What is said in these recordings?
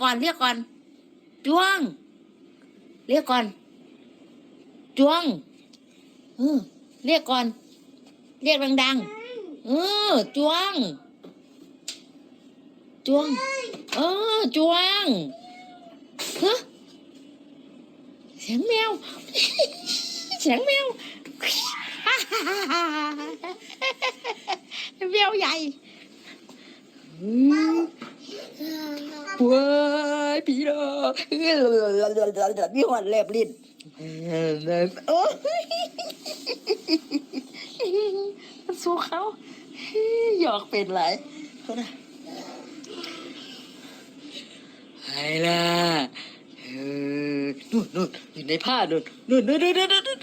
ก่อน เรียกก่อนจวง เรียกก่อนจวงเออเรียกก่อน เรียกดังๆเออจวงจวง เออจวงฮะเสียงแมว เสียงแมวแมวใหญ่อื มว้ายพี่ดอกมีหวัดแลบลิ้นโอ้มันสู้เขาหยอกเป็นไรเขาน่ะไอ้ล่ะนู่นนู่นอยู่ในผ้านู่นนู่นนู่นนู่นนู่นนู่น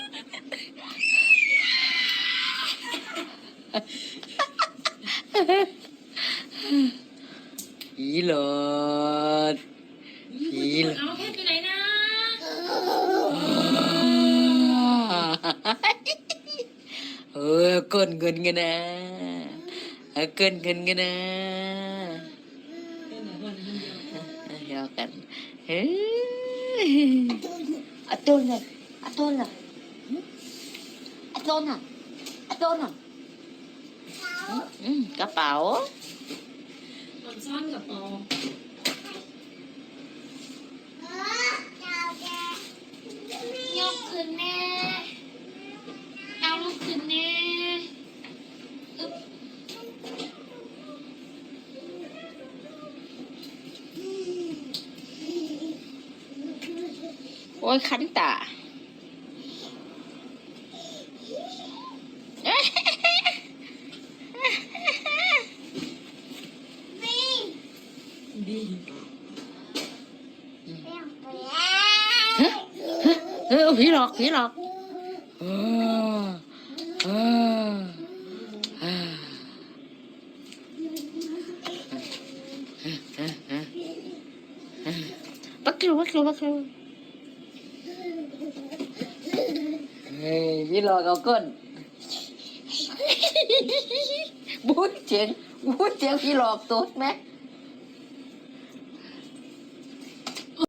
ผีหลอด ผีหลอดเอาเพชรอยู่ไหนนะเออเกินเงินกันนะเออเกินเงินกันนะเดียวกันเฮ้ยอะโดนเลยอะโดนเลยอะโดนอะอะโดนอะอืมกระเป๋าตอนซ่อนกับปอยก อ้ยคันตาดีเออผีหลอกผีหลอกเออเออเออปักคิวปักคิวปักคิว เฮ้ยผีหลอกเอาก้นบูดเจียงบูดเจียงพี่หลอกตุ๊ดไหม